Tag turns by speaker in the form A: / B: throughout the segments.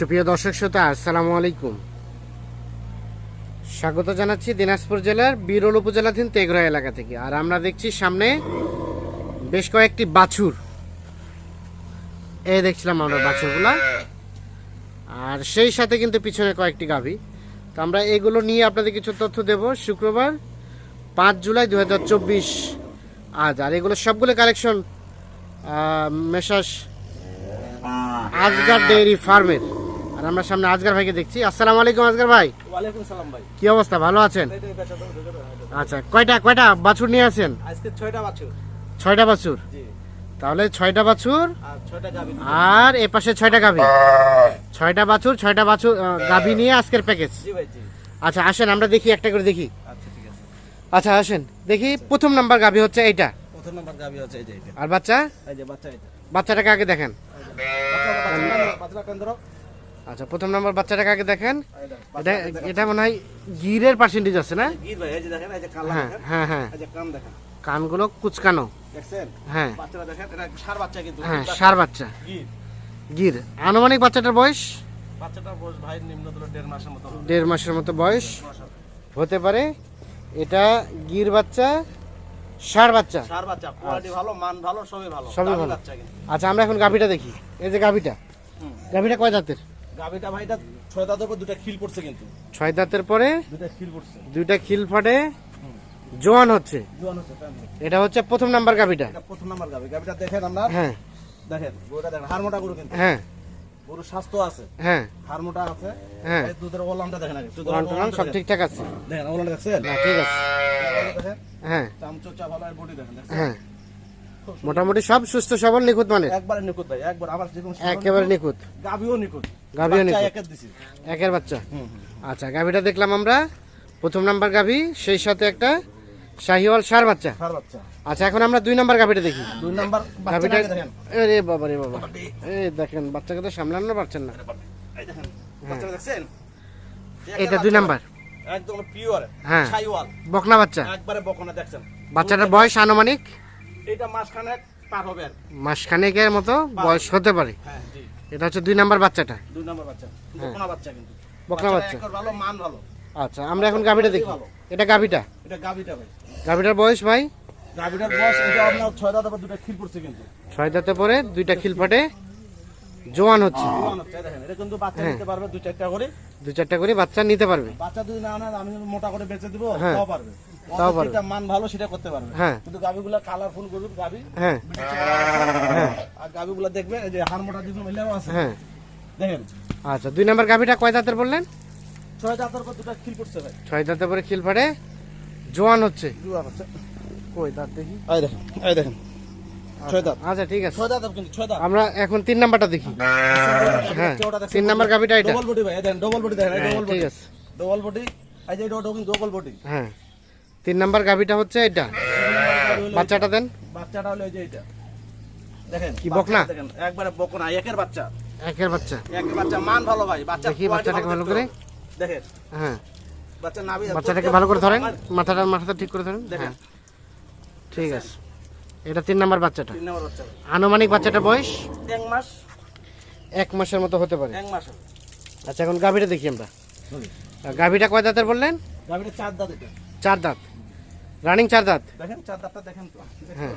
A: সুপ্রিয় দর্শক শ্রোতা, আসসালামু আলাইকুম। স্বাগত জানাচ্ছি দিনাজপুর জেলার বিরল উপজেলাধীন তেঘরা এলাকা থেকে। আর আমরা দেখছি সামনে বেশ কয়েকটি বাছুর। এই দেখছিলাম আমরা বাছুরগুলা। আর সেই সাথে কিন্তু পিছনে কয়েকটি গাভী। তো আমরা এগুলো নিয়ে আপনাদের কিছু তথ্য দেব। শুক্রবার পাঁচ জুলাই দু হাজার চব্বিশ আজ। আর এগুলো সবগুলো কালেকশন মেশাস আজগার ডেয়ারি ফার্মের। আর আমরা সামনে আজগার ভাইকে দেখছি। আসসালামু আলাইকুম আজগার ভাই।
B: ওয়ালাইকুম সালাম ভাই।
A: কি অবস্থা? ভালো আছেন?
B: এই।
A: আচ্ছা কয়টা কয়টা বাছুর নিয়ে আছেন?
B: আজকে ছয়টা বাছুর।
A: ছয়টা বাছুর?
B: জি।
A: তাহলে ছয়টা বাছুর
B: আর ছয়টা গাভী
A: আর এ পাশে ছয়টা গাভী। ছয়টা বাছুর ছয়টা বাছুর আহ, গাভী নিয়ে আজকের প্যাকেজ
B: জি ভাই জি।
A: আচ্ছা আসেন আমরা দেখি একটা করে দেখি।
B: আচ্ছা ঠিক আছে।
A: আচ্ছা আসেন দেখি প্রথম নাম্বার গাভী হচ্ছে এইটা।
B: প্রথম নাম্বার গাভী হচ্ছে এই যে
A: আর বাচ্চা?
B: এই যে বাচ্চা
A: বাচ্চাটাকে আগে দেখেন?
B: বাচ্চা কেন্দ্র
A: আচ্ছা প্রথম নাম্বার বাচ্চাটাকে আগে দেখেন। এটা এটা মনে হয় গিরের পার্সেন্টেজ আছে না?
B: গির ভাই এই যে দেখেন এই যে কালা
A: হ্যাঁ হ্যাঁ হ্যাঁ।
B: এই যে কান দেখেন।
A: কানগুলো কুচকানো।
B: দেখছেন?
A: হ্যাঁ।
B: বাচ্চারা দেখেন এটা সার বাচ্চা কিন্তু।
A: হ্যাঁ। সার বাচ্চা।
B: গির।
A: গির। আনুমানিক বাচ্চাটার বয়স?
B: বাচ্চাটা বয়স ভাই নিম্ন ধরো দেড় মাসের মতো হবে।
A: দেড় মাসের মতো বয়স। হতে পারে এটা গির বাচ্চা ষাঁড় বাচ্চা।
B: সার বাচ্চা কোয়ালিটি ভালো মান ভালো সবই ভালো।
A: সবই ভালো। আচ্ছা আমরা এখন গাভিটা দেখি। এই যে গাভিটা। গাভিটা কয় দাঁতের
B: গাভীটা ভাইটা ছয় দাঁতের উপর দুটা খিল পড়ছে কিন্তু।
A: ছয় দাঁতের পরে
B: দুটা খিল পড়ছে।
A: দুইটা খিল ফাটে। জোয়ান হচ্ছে।
B: জোয়ান হচ্ছে
A: এটা হচ্ছে প্রথম নাম্বার
B: এটা প্রথম নাম্বার গাভী। গাভীটা দেখেন আমরা
A: হ্যাঁ।
B: দেখেন গরুটা দেখেন হাড়মোটা গরু কিন্তু।
A: হ্যাঁ।
B: গরু স্বাস্থ্য আছে।
A: হ্যাঁ।
B: হাড়মোটা আছে।
A: হ্যাঁ।
B: দুধের ওলামটা দেখেন আগে। দুধের
A: ওলান সব ঠিকঠাক আছে।
B: দেখেন ওলামটা দেখছেন?
A: না ঠিক আছে। হ্যাঁ।
B: চামচোচা ভালো বডি দেখেন
A: হ্যাঁ। মোটামুটি সব সুস্থ সবল নিখুঁত মানে?
B: একবারে নিখুঁত ভাই একবার আমার যেরকম
A: একেবারে নিখুঁত। গাভীও নিখুঁত।
B: একের
A: বাচ্চা। আচ্ছা গাভিটা দেখলাম আমরা। প্রথম নাম্বার গাভি সেই সাথে একটা শাহিওয়াল সার বাচ্চা। আচ্ছা এখন আমরা দুই নাম্বার গাভিটা দেখি।
B: দুই নাম্বার
A: গাভিটা
B: দেখেন।
A: বাবা রে বাবা। এই দেখেন বাচ্চাকে তো সামলানো পারছেন না।
B: দেখছেন?
A: এটা দুই নাম্বার।
B: একদম পিওর
A: হ্যাঁ। বকনা বাচ্চা।
B: একবারে বকনা দেখছেন।
A: বাচ্চাটার বয়স আনুমানিক
B: এটা মাসখানেক পার হবে আর
A: মাসখানেকের মতো বয়স হতে পারে।
B: হ্যাঁ জি।
A: এটা হচ্ছে দুই নাম্বার বাচ্চাটা।
B: দুই নাম্বার বাচ্চা বকনা বাচ্চা কিন্তু।
A: বকনা বাচ্চা।
B: ভালো মান ভালো।
A: আচ্ছা আমরা এখন গাভিটা দেখি। এটা গাভিটা?
B: এটা ভাই।
A: গাভিটার বয়স ভাই?
B: গাবিটার বয়স এটা আপনার ছয় দাঁত আবার দুটো খিল পড়ছে কিন্তু।
A: 6 দাঁতে পরে দুইটা খিল ফাটে। জোয়ান হচ্ছে।
B: জোয়ান হচ্ছে, দেখেন এটা কিন্তু বাচ্চা
A: হ্যাঁ।
B: নিতে পারবে দুই চারটা করে।
A: দু চারটা করে বাচ্চা নিতে পারবে।
B: বাচ্চা যদি না নেয় আমি মোটা করে বেচে দিব
A: হ্যাঁ।
B: তাও পারবে।
A: তাও
B: অত
A: পারবে।
B: যেটা মান ভালো সেটা করতে পারবে।
A: হ্যাঁ।
B: কিন্তু গাবিগুলা কালারফুল গরুর গাবি
A: হ্যাঁ।
B: হ্যাঁ। আর গাবিগুলা দেখবে এই যে হাড় মোটা আছে।
A: হ্যাঁ।
B: দেখেন।
A: আচ্ছা দুই নাম্বার গাভিটা কয় দাঁতের বললেন?
B: ছয় দাঁতের পর দুটা খিল পড়ছে ভাই।
A: ছয় পরে খিল জোয়ান হচ্ছে।
B: জোয়ান হচ্ছে।
A: কই দাঁত দেখি।
B: দেখেন দেখেন। ছয় দাঁত।
A: আচ্ছা ঠিক আছে।
B: ছয় দাঁত কিন্তু ছয় দাঁত।
A: আমরা এখন তিন নাম্বারটা দেখি। হ্যাঁ, তিন নাম্বার গাভিটা এটা।
B: ডবল বডি ভাই এই দেখেন ডবল বডি দেখেন
A: হ্যাঁ,
B: ডবল বডি
A: ঠিক আছে।
B: ডবল বডি এই যে এটা কিন্তু ডবল বডি
A: হ্যাঁ। তিন নাম্বার হচ্ছে এটা। বাচ্চাটা দেন।
B: বাচ্চাটা হলো এই যে এটা। দেখেন
A: কি বকনা?
B: বাচ্চাটা দেখেন একবারে বকনা একের বাচ্চা।
A: একের বাচ্চা।
B: একের বাচ্চা মান ভালো ভাই বাচ্চা
A: দেখি বাচ্চাটাকে ভালো করে।
B: দেখেন।
A: হ্যাঁ।
B: বাচ্চা নাভি
A: বাচ্চাটাকে ভালো করে ধরেন। মাথাটা মাথাটা ঠিক করে ধরেন।
B: দেখেন।
A: হ্যাঁ। ঠিক আছে। এটা তিন নাম্বার বাচ্চাটা।
B: তিন নম্বর বাচ্চা
A: আনুমানিক বাচ্চাটা বয়স?
B: এক মাস।
A: এক মাসের মতো হতে পারে।
B: এক মাস
A: আচ্ছা এখন গাভিটা দেখি আমরা। গাভিটা কয় দাঁতের বললেন?
B: গাভীটা চার দাঁত এটা।
A: চার দাঁত। রানিং চার দাঁত?
B: দেখেন চার দাঁতটা দেখেন তো।
A: হ্যাঁ।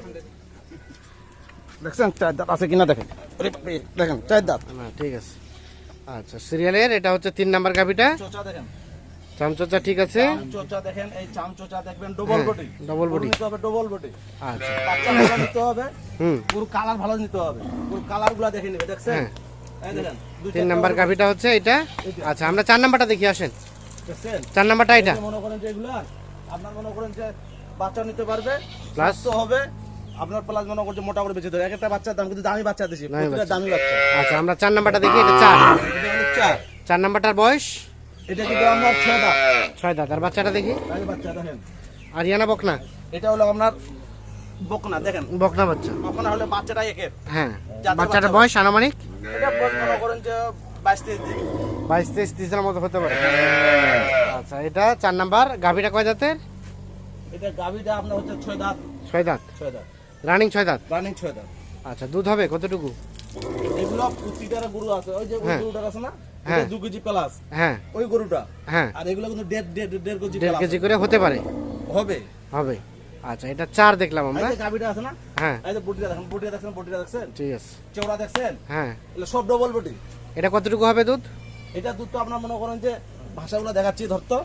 B: দেখছেন চার দাঁত আছে কিনা দেখেন। আরে দেখেন চার দাঁত।
A: না ঠিক আছে। আচ্ছা সিরিয়ালের এটা হচ্ছে তিন নাম্বার গাভিটা।
B: চোচা দেখেন।
A: চামচোচা ঠিক আছে?
B: দেখেন এই দেখবেন ডবল
A: হ্যাঁ,
B: বডি। নিতে হবে ডবল বডি
A: আচ্ছা।
B: বাচ্চা ভালো নিতে হবে
A: হুম।
B: পুরো কালার ভালো নিতে হবে। পুরো দেখে নেবে দেখছেন?
A: হ্যাঁ।
B: এই দেখেন দুই
A: তিন
B: চারটা
A: নাম্বার গাভিটা হচ্ছে এটা আচ্ছা আমরা চার নাম্বারটা দেখি আসেন।
B: দেখছেন?
A: চার নাম্বারটা এটা
B: মনে করেন যে এগুলা আপনার মনে করেন যে বাচ্চা নিতে পারবে? প্লাস হবে আপনার প্লাস মনে করছে মোটা করে বেঁচে এক একটা বাচ্চার দাম কিন্তু দামি বাচ্চা দিছি
A: দামি
B: প্রতিটা দামি বাচ্চা।
A: আচ্ছা আমরা চার নাম্বারটা দেখি এটা চার।
B: চার
A: নাম্বারটার বয়স?
B: এটা কিন্তু আমার ছয় দাম
A: ছয় দাঁত আর বাচ্চাটা দেখি।
B: বাচ্চা দেখেন
A: আরিয়ানা বকনা?
B: এটা হলো আপনার বকনা দেখেন।
A: বকনা বাচ্চা।
B: বকনা হলে বাচ্চাটা একের।
A: হ্যাঁ
B: জাতের
A: বাচ্চাটার
B: বাচ্চা।
A: বয়স আনুমানিক?
B: এটা বয়স মনে করেন যে বাইশ তেইশ দিন।
A: বাইশ তেইশ তিরিশের মতো হতে পারে। আচ্ছা এটা চার নাম্বার। গাভিটা কয় দাঁতের
B: এটা গাভিটা আপনার হচ্ছে ছয় দাঁত।
A: ছয় দাঁত।
B: ছয় দাঁত।
A: রানিং ছয় দাঁত?
B: রানিং ছয় দাঁত।
A: আচ্ছা দুধ হবে কতটুকু?
B: এগুলো প্রতিটার গরু আছে। ওই যে
A: হ্যাঁ।
B: গরুটার আছে না?
A: হ্যাঁ।
B: দু কেজি প্লাস।
A: হ্যাঁ।
B: ওই গরুটা।
A: হ্যাঁ।
B: আর এগুলো কিন্তু দেড় দেড় দেড় কেজি
A: দেড় কেজি করে হতে পারে।
B: হবে।
A: হবে। আচ্ছা এটা চার দেখলাম আমরা।
B: গাবিটা আছে না?
A: হ্যাঁ।
B: এই যে বটিটা দেখেন বটিটা দেখছেন বটিটা দেখছেন?
A: ঠিক আছে।
B: চৌড়া দেখছেন?
A: হ্যাঁ।
B: সব ডবল বটি।
A: এটা কতটুকু হবে দুধ?
B: এটা দুধ তো আপনার মনে করেন যে ভাষাগুলো দেখাচ্ছি ধরতো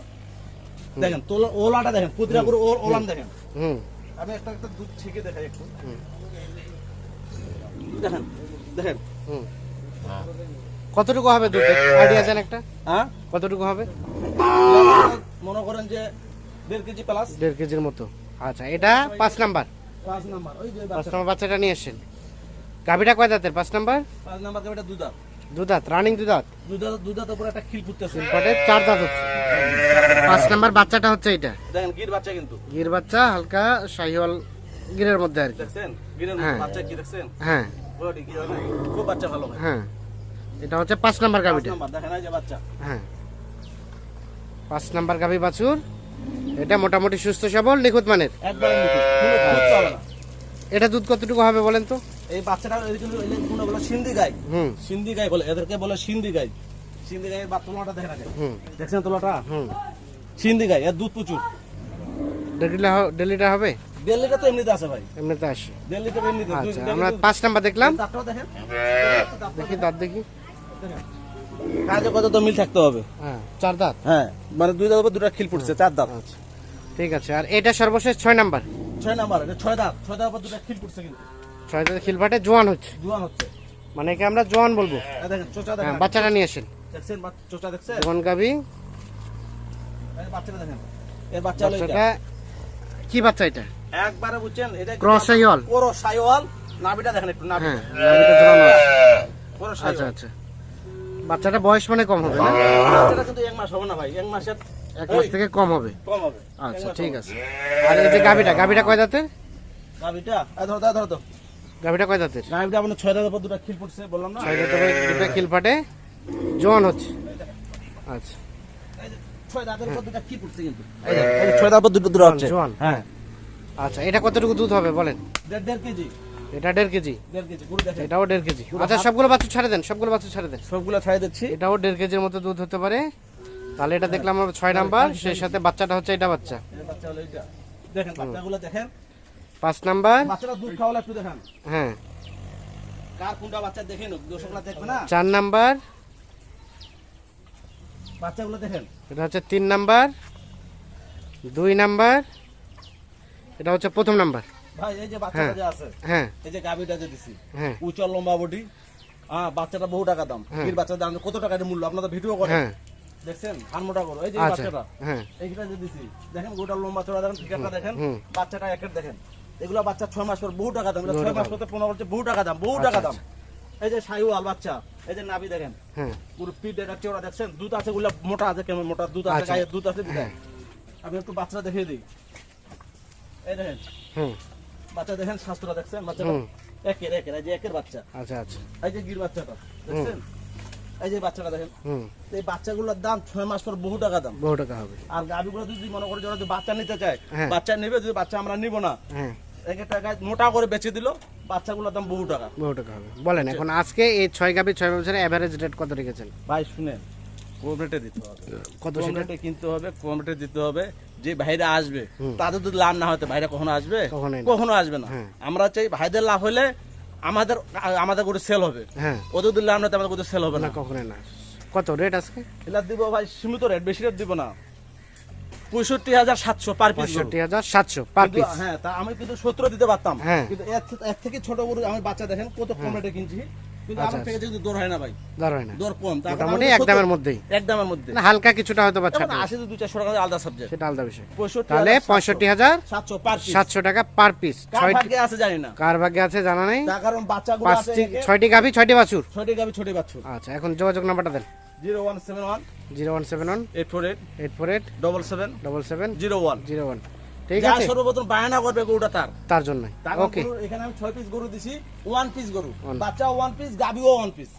B: দেখেন তোলা ওলাটা দেখেন প্রতিটা করে ওল- ওলান দেখেন।
A: হুম।
B: আমি একটা একটা দুধ ছেঁকে দেখাই একটু।
A: হুম।
B: দেখেন দেখেন।
A: হুম। কতটুকু হবে দুধ আইডিয়া দেন একটা।
B: হ্যাঁ?
A: কতটুকু হবে?
B: মনে করেন যে দেড় কেজি প্লাস
A: দেড় কেজির মতো। আচ্ছা এটা পাঁচ নাম্বার।
B: পাঁচ নাম্বার ওই যে
A: পাঁচ
B: বাচ্চা
A: নাম্বার বাচ্চাটা নিয়ে এসেছেন গাভিটা কয় দাঁতের পাঁচ নাম্বার?
B: পাঁচ নাম্বার গাবিটা দুধা
A: দুধাত রানিং দুধাত।
B: দুধা দুধা তো পুরো একটা খিল ফুটতেছে
A: পটে চার দাঁত হচ্ছে। পাঁচ নাম্বার বাচ্চাটা হচ্ছে এটা
B: দেখেন গির বাচ্চা কিন্তু।
A: গির বাচ্চা হালকা শাহিওয়াল গিরের মধ্যে আর কি।
B: দেখছেন? গিরের
A: হ্যাঁ।
B: বাচ্চা কি দেখছেন?
A: হ্যাঁ।
B: বডি কি হয় না? খুব বাচ্চা ভালো হয়।
A: হ্যাঁ। এটা হচ্ছে পাঁচ নাম্বার গাভিটা। হ্যাঁ। পাঁচ নাম্বার গাভি বাছুর। এটা মোটামুটি সুস্থ সবল নিখুঁত মানের।
B: খুঁত
A: এটা দুধ কতটুকু হবে বলেন তো?
B: এই বাচ্চাটা বলে সিন্ধি গাই।
A: হুম।
B: সিন্ধি গাই বলে এদেরকে বলে সিন্ধি গাই। সিন্ধি গাইয়ের বা তোলাটা দেখেন আগে
A: হুম।
B: দেখছেন তোলাটা?
A: হুম।
B: সিন্ধি গাই এর দুধ প্রচুর।
A: ডেলিটা ডেলিটা হবে?
B: দিল্লিটা তো এমনিতে আছে ভাই।
A: এমনিতে আসে।
B: দিল্লিতে এমনিতে
A: আচ্ছা আমরা পাঁচ নাম্বার দেখলাম। দেখি দাঁত দেখি।
B: কাজে কত তো মিল থাকতে হবে।
A: হ্যাঁ চার দাঁত?
B: হ্যাঁ মানে দুই দাঁত দুটা খিল পড়ছে চার দাঁত।
A: আচ্ছা ঠিক আছে। আর এটা সর্বশেষ ছয় নাম্বার?
B: ছয় নাম্বার এটা ছয় দাঁত ছয় দাঁত দুটা খিল পড়ছে কিন্তু।
A: ছয় দাঁত খিলফাটে জোয়ান হচ্ছে।
B: জোয়ান হচ্ছে।
A: মানে কি আমরা জোয়ান বলব।
B: দেখেন
A: হ্যাঁ
B: দেখেন।
A: বাচ্চাটা নিয়ে আসেন।
B: দেখছেন চোচা দেখছেন?
A: জোয়ান
B: এই বাচ্চাটা দেখেন। এর বাচ্চা
A: বাচ্চাটা কি বাচ্চা এটা?
B: একবারে বুঝছেন এটা
A: ক্রস শাহিওয়াল
B: পুরো সাইওয়াল। নাভিটা দেখেন একটু নাভি
A: হ্যাঁ গাভিটা জোয়ান আচ্ছা আচ্ছা। বাচ্চাটা বয়স মানে কম হবে না?
B: বাচ্চাটা কিন্তু এক মাস হবে না ভাই এক মাসের
A: এক মাস থেকে কম হবে?
B: কম হবে
A: আচ্ছা ঠিক আছে। আর এই যে গাভিটা গাভিটা কয় দাঁতের?
B: এই ধরো ধরো, ধরো তো।
A: গাভিটা কয় দাঁতের?
B: নাভিটা আপনার ছয় দাঁত উপর দুটা খিল পড়ছে বললাম না?
A: ছয় দাঁতের দুটা খিলফাটে জোয়ান হচ্ছে। আচ্ছা।
B: ছয় দাঁতের দুটা খিল পড়ছে কিন্তু। ছয় দুটো দুটো হচ্ছে।
A: জোয়ান।
B: হ্যাঁ।
A: আচ্ছা এটা কতটুকু দুধ হবে বলেন?
B: দেড় দেড় কেজি।
A: এটা দেড় কেজি।
B: কেজি গরু দেখেন।
A: এটাও দেড় কেজি। আচ্ছা সবগুলো বাচ্চা ছাড়ে দেন সবগুলো বাচ্চা ছাড়ে দেন।
B: সবগুলো ছাড়িয়ে দিচ্ছি।
A: এটাও দেড় কেজির মতো দুধ হতে পারে। তাহলে এটা দেখলাম আমরা ছয় নাম্বার সেই সাথে বাচ্চাটা হচ্ছে এটা বাচ্চা।
B: দেখেন বাচ্চাগুলো দেখেন।
A: পাঁচ নাম্বার।
B: বাচ্চাটা দুধ খাওয়ালে একটু দেখেন।
A: হ্যাঁ।
B: কার কোনটা বাচ্চা দেখেন দর্শকরা দেখবে না?
A: চার নাম্বার।
B: বাচ্চাগুলো দেখেন।
A: এটা হচ্ছে তিন নাম্বার। দুই নাম্বার। এটা হচ্ছে প্রথম নাম্বার।
B: ভাই এই যে বাচ্চাটা যে আছে
A: হ্যাঁ।
B: এই যে গাবিটা যে দিছি
A: হ্যাঁ।
B: উঁচা লম্বা বডি হ্যাঁ বাচ্চাটা বহু টাকা দাম।
A: হ্যাঁ।
B: এর বাচ্চার দাম কত টাকা মূল্য? ভিডিও
A: হ্যাঁ।
B: দেখছেন? মোটা করো। এই যে
A: আচ্ছা।
B: বাচ্চাটা
A: হ্যাঁ।
B: এইটা যে দিছি দেখেন গোটা লম্বা চড়া দেখেন টিকাটা দেখেন। বাচ্চাটা একের দেখেন। এগুলো বাচ্চা ছয় মাস পর বহু টাকা দাম। ছয় মাস
A: টাকা।
B: পনেরো বছর বহু টাকা দাম বহু
A: আচ্ছা,
B: টাকা দাম। এই যে সাইওয়াল বাচ্চা এই যে নাভি দেখেন।
A: হ্যাঁ।
B: পুরো পিঠ এটা চেওড়া দেখছেন? দুধ আছে গুলা মোটা আছে কেমন মোটা? দুধ আছে
A: আচ্ছা।
B: গায়ে দুধ আছে
A: হ্যাঁ।
B: আমি একটু বাচ্চা দেখিয়ে দিই। এই দেখেন।
A: হুম।
B: বাচ্চা দেখেন স্বাস্থ্যটা দেখছেন? বাচ্চাটা একের একের এই যে একের বাচ্চা।
A: আচ্ছা আচ্ছা।
B: এই যে গির বাচ্চাটা দেখছেন? এই যে বাচ্চাটা দেখেন। এই বাচ্চাগুলোর দাম ছয় মাস পর বহু টাকা দাম।
A: বহু টাকা হবে।
B: আর গাভিগুলো যদি মনে করে যারা বাচ্চা নিতে চায়
A: হ্যাঁ।
B: বাচ্চা নেবে যদি বাচ্চা আমরা নিব না
A: হ্যাঁ।
B: এক গাছ মোটা করে বেচে দিল বাচ্চাগুলোর দাম বহু টাকা।
A: বহু টাকা হবে। বলেন এখন আজকে এই ছয় গাভি ছয় বছরের অ্যাভারেজ রেট কত রেখেছেন?
B: ভাই শুনেন। কম রেটে দিতে হবে।
A: কত
B: কম রেটে কিনতে হবে কম রেটে দিতে হবে। যে ভাইরা আসবে তাদের যদি লাভ না হতে ভাইরা কখনো আসবে? কখনো আসবে না।
A: হ্যাঁ।
B: আমরা চাই ভাইদের লাভ হলে আমাদের আমাদের গরু সেল হবে।
A: হ্যাঁ।
B: ওদের যদি লাভ না আমাদের গরু সেল হবে
A: না।
B: না
A: কখনোই না। কত রেট আজকে?
B: দিব ভাই সীমিত রেট বেশি রেট দিব না। পঁয়ষট্টি হাজার সাতশো পার পিস
A: পঁয়ষট্টি হাজার সাতশো পার পিস
B: হ্যাঁ তা আমি কিন্তু সত্তর দিতে পারতাম।
A: হ্যাঁ।
B: কিন্তু এর থেকে ছোট গরু আমি বাচ্চা দেখেন কত কম রেটে কিনছি। কিন্তু
A: আচ্ছা,
B: আমার থেকে কিন্তু দর হয় না ভাই
A: দর হয় না।
B: দর কম।
A: মোটামুটি এক দামের মধ্যেই।
B: এক দামের মধ্যে।
A: না, হালকা কিছুটা হয়তো বা ছাড় দেবে।
B: আশি চারশো টাকা আলাদা সাবজেক্ট
A: সেটা আলাদা বিষয়। তাহলে পঁয়ষট্টি হাজার
B: সাতশো পার
A: সাতশো টাকা পার পিস
B: কার
A: ছয়টি
B: ভাগ্যে আছে জানি না।
A: কার ভাগ্যে আছে জানা নেই?
B: কারণ বাচ্চাগুলো
A: পাঁচটি ছয়টি গাভি ছয়টি বাছুর।
B: ছয়টি গাবি ছোটি বাচ্চু
A: আচ্ছা এখন যোগাযোগ নাম্বারটা দেন।
B: Zero one seven one
A: zero one seven one
B: eight four eight
A: eight four eight
B: double seven
A: double seven
B: zero one.
A: Zero one. ঠিক আছে।
B: সর্বপ্রথম বায়না করবে গরুটা তার।
A: তার জন্য ওকে
B: এখানে আমি ছয় পিস গরু দিছি ওয়ান পিস গরু। বাচ্চা ওয়ান পিস গাবিও ওয়ান পিস